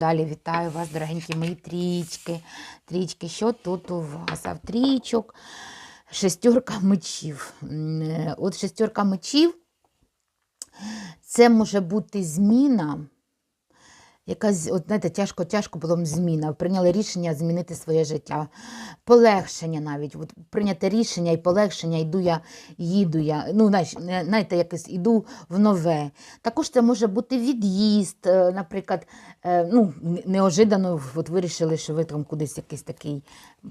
Далі вітаю вас, дорогенькі мої трічки. Трічки, що тут у вас? А в трічок шестерка мечів. Е, От шестерка мечів це може бути зміна. Якась, от знаєте, тяжко, тяжко було зміна. Прийняли рішення змінити своє життя. Полегшення навіть. От прийняти рішення і полегшення, йду я, їду я. Ну, знаєте, якось іду в нове. Також це може бути від'їзд, е, наприклад, е, ну, неожиданно от вирішили, що ви там кудись якийсь такий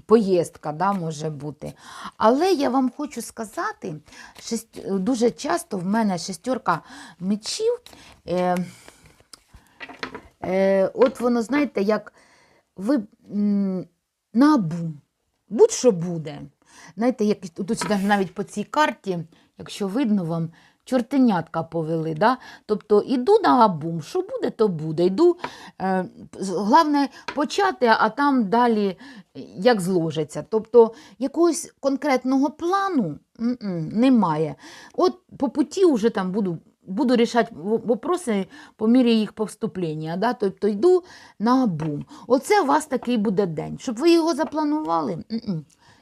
поїздка да, може бути. Але я вам хочу сказати, дуже часто в мене шестерка мечів. Е, Е, от воно, знаєте, як ви м, набум, будь-що буде. Знаєте, як тут навіть по цій карті, якщо видно вам, чортенятка повели. Да? Тобто іду на абум, що буде, то буде. Йду, е, головне почати, а там далі як зложиться. Тобто якогось конкретного плану м-м, немає. От по путі вже там буду буду рішати вопроси по мірі їх поступлення. Да? Тобто йду на бум. Оце у вас такий буде день. Щоб ви його запланували?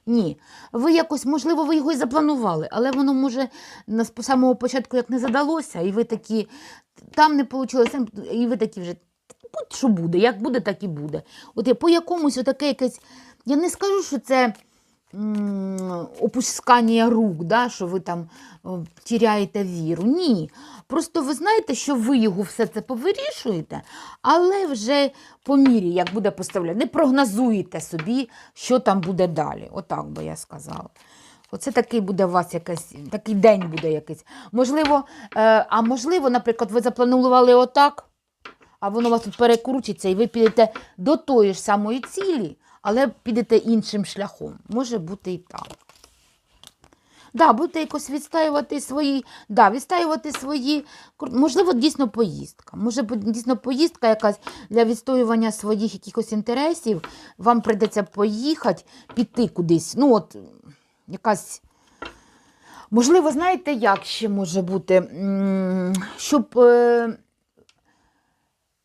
Ні. Ви якось, можливо, ви його і запланували, але воно може з самого початку як не задалося, і ви такі, там не вийшло, і ви такі вже, будь-що буде, як буде, так і буде. От я по якомусь отаке якесь, я не скажу, що це опускання рук, да, що ви там о, тіряєте віру. Ні. Просто ви знаєте, що ви його все це повирішуєте, але вже по мірі, як буде поставляти, не прогнозуєте собі, що там буде далі. Отак би я сказала. Оце такий буде у вас якийсь, такий день буде якийсь. Можливо, е, а можливо, наприклад, ви запланували отак, а воно у вас тут перекрутиться, і ви підете до тої ж самої цілі, але підете іншим шляхом. Може бути і так. Да, будете якось відстаювати свої, да, відстаювати свої, можливо, дійсно поїздка. Може дійсно поїздка якась для відстоювання своїх якихось інтересів. Вам прийдеться поїхати, піти кудись. Ну, от, якась. Можливо, знаєте, як ще може бути? Щоб е,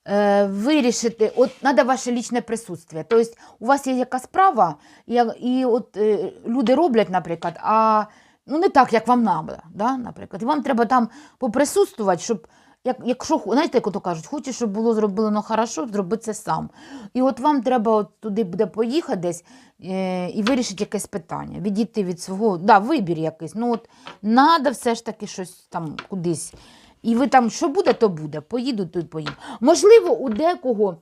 е, вирішити, от треба ваше лічне присутствие. Тобто у вас є якась справа, і, і от е, люди роблять, наприклад, а ну, не так, як вам треба, да, наприклад. І вам треба там поприсутствувати, щоб, як, якщо, знаєте, як ото кажуть, хочеш, щоб було зроблено хорошо, зроби це сам. І от вам треба от туди буде поїхати десь е, і вирішити якесь питання, відійти від свого, да, вибір якийсь. Ну от треба все ж таки щось там кудись. І ви там, що буде, то буде. Поїду, то поїду. Можливо, у декого